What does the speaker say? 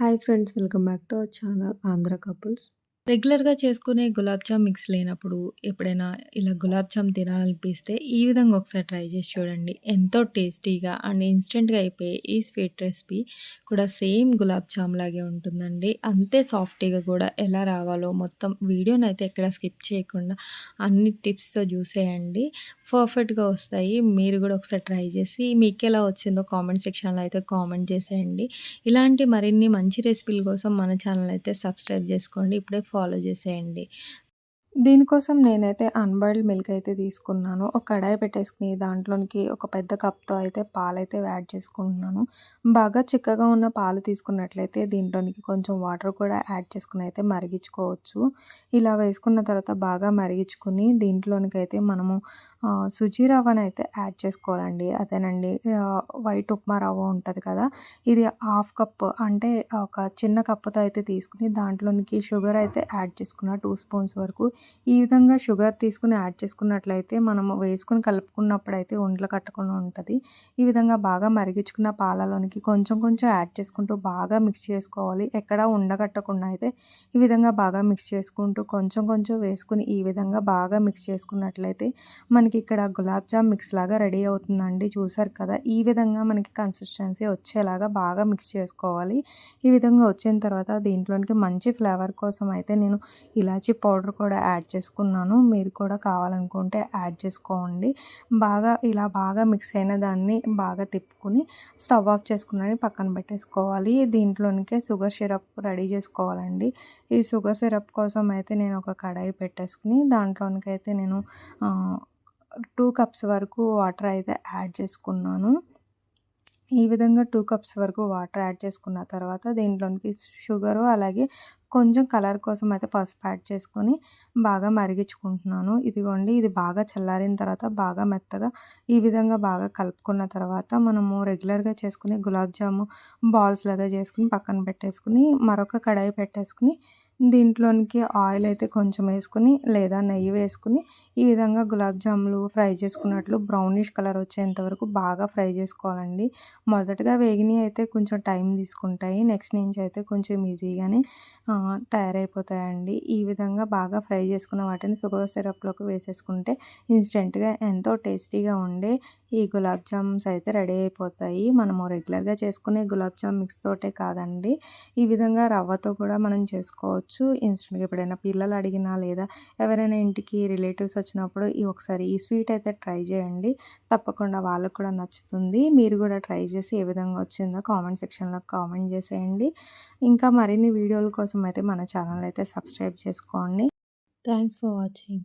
Hi friends, welcome back to our channel Andhra Couples. రెగ్యులర్గా చేసుకునే gulab jam mix లేనప్పుడు ఎప్పుడైనా ఇలా గులాబ్ జామ్ తినాలనిపిస్తే ఈ విధంగా ఒకసారి ట్రై చేసి చూడండి ఎంతో టేస్టీగా అండ్ ఇన్స్టెంట్గా అయిపోయే ఈ స్వీట్ రెసిపీ కూడా సేమ్ గులాబ్ జామ్ లాగే ఉంటుందండి అంతే సాఫ్టీగా కూడా ఎలా రావాలో మొత్తం వీడియోని అయితే ఎక్కడ స్కిప్ చేయకుండా అన్ని టిప్స్తో చూసేయండి పర్ఫెక్ట్గా వస్తాయి మీరు కూడా ఒకసారి ట్రై చేసి మీకు ఎలా వచ్చిందో కామెంట్ సెక్షన్లో అయితే కామెంట్ చేసేయండి ఇలాంటి మరిన్ని మంచి రెసిపీల కోసం మన ఛానల్ అయితే సబ్స్క్రైబ్ చేసుకోండి ఇప్పుడే ఫాలో చేసేయండి దీనికోసం నేనైతే అన్బాయిల్డ్ మిల్క్ అయితే తీసుకున్నాను ఒక కడాయి పెట్టేసుకుని దాంట్లోనికి ఒక పెద్ద కప్తో అయితే పాలైతే యాడ్ చేసుకుంటున్నాను బాగా చిక్కగా ఉన్న పాలు తీసుకున్నట్లయితే దీంట్లోనికి కొంచెం వాటర్ కూడా యాడ్ చేసుకుని అయితే మరిగించుకోవచ్చు ఇలా వేసుకున్న తర్వాత బాగా మరిగించుకుని దీంట్లోనికి అయితే మనము సుజీ రవ్వను అయితే యాడ్ చేసుకోవాలండి అదేనండి వైట్ ఉప్మా రవ్వ ఉంటుంది కదా ఇది హాఫ్ కప్ అంటే ఒక చిన్న కప్పుతో అయితే తీసుకుని దాంట్లోనికి షుగర్ అయితే యాడ్ చేసుకున్న టూ స్పూన్స్ వరకు ఈ విధంగా షుగర్ తీసుకుని యాడ్ చేసుకున్నట్లయితే మనం వేసుకుని కలుపుకున్నప్పుడు అయితే ఉండలు కట్టకుండా ఉంటుంది ఈ విధంగా బాగా మరిగించుకున్న పాలలోనికి కొంచెం కొంచెం యాడ్ చేసుకుంటూ బాగా మిక్స్ చేసుకోవాలి ఎక్కడ ఉండగట్టకుండా అయితే ఈ విధంగా బాగా మిక్స్ చేసుకుంటూ కొంచెం కొంచెం వేసుకుని ఈ విధంగా బాగా మిక్స్ చేసుకున్నట్లయితే మనకి ఇక్కడ గులాబ్ జామ్ మిక్స్ లాగా రెడీ అవుతుందండి చూసారు కదా ఈ విధంగా మనకి కన్సిస్టెన్సీ వచ్చేలాగా బాగా మిక్స్ చేసుకోవాలి ఈ విధంగా వచ్చిన తర్వాత దీంట్లోనికి మంచి ఫ్లేవర్ కోసం అయితే నేను ఇలాచీ పౌడర్ కూడా యాడ్ యాడ్ చేసుకున్నాను మీరు కూడా కావాలనుకుంటే యాడ్ చేసుకోండి బాగా ఇలా బాగా మిక్స్ అయిన దాన్ని బాగా తిప్పుకుని స్టవ్ ఆఫ్ చేసుకున్నది పక్కన పెట్టేసుకోవాలి దీంట్లోనికే షుగర్ సిరప్ రెడీ చేసుకోవాలండి ఈ షుగర్ సిరప్ కోసం అయితే నేను ఒక కడాయి పెట్టేసుకుని దాంట్లోనికైతే నేను టూ కప్స్ వరకు వాటర్ అయితే యాడ్ చేసుకున్నాను ఈ విధంగా టూ కప్స్ వరకు వాటర్ యాడ్ చేసుకున్న తర్వాత దీంట్లోనికి షుగరు అలాగే కొంచెం కలర్ కోసం అయితే పసుపు యాడ్ చేసుకొని బాగా మరిగించుకుంటున్నాను ఇదిగోండి ఇది బాగా చల్లారిన తర్వాత బాగా మెత్తగా ఈ విధంగా బాగా కలుపుకున్న తర్వాత మనము రెగ్యులర్గా చేసుకుని గులాబ్ జాము బాల్స్ లాగా చేసుకుని పక్కన పెట్టేసుకుని మరొక కడాయి పెట్టేసుకుని దీంట్లోనికి ఆయిల్ అయితే కొంచెం వేసుకుని లేదా నెయ్యి వేసుకుని ఈ విధంగా గులాబ్ జాములు ఫ్రై చేసుకున్నట్లు బ్రౌనిష్ కలర్ వచ్చేంత వరకు బాగా ఫ్రై చేసుకోవాలండి మొదటగా వేగినవి అయితే కొంచెం టైం తీసుకుంటాయి నెక్స్ట్ నుంచి అయితే కొంచెం ఈజీగానే తయారైపోతాయండి ఈ విధంగా బాగా ఫ్రై చేసుకున్న వాటిని షుగర్ సిరప్లోకి వేసేసుకుంటే ఇన్స్టెంట్గా ఎంతో టేస్టీగా ఉండే ఈ గులాబ్ జామ్స్ అయితే రెడీ అయిపోతాయి మనము రెగ్యులర్గా చేసుకునే గులాబ్ జామ్ మిక్స్ తోటే కాదండి ఈ విధంగా రవ్వతో కూడా మనం చేసుకోవచ్చు ఇన్స్టెంట్గా ఎప్పుడైనా పిల్లలు అడిగినా లేదా ఎవరైనా ఇంటికి రిలేటివ్స్ వచ్చినప్పుడు ఈ ఒకసారి ఈ స్వీట్ అయితే ట్రై చేయండి తప్పకుండా వాళ్ళకు కూడా నచ్చుతుంది మీరు కూడా ట్రై చేసి ఏ విధంగా వచ్చిందో కామెంట్ సెక్షన్లో కామెంట్ చేసేయండి ఇంకా మరిన్ని వీడియోల కోసం అయితే మన ఛానల్ అయితే సబ్స్క్రైబ్ చేసుకోండి థ్యాంక్స్ ఫర్ వాచింగ్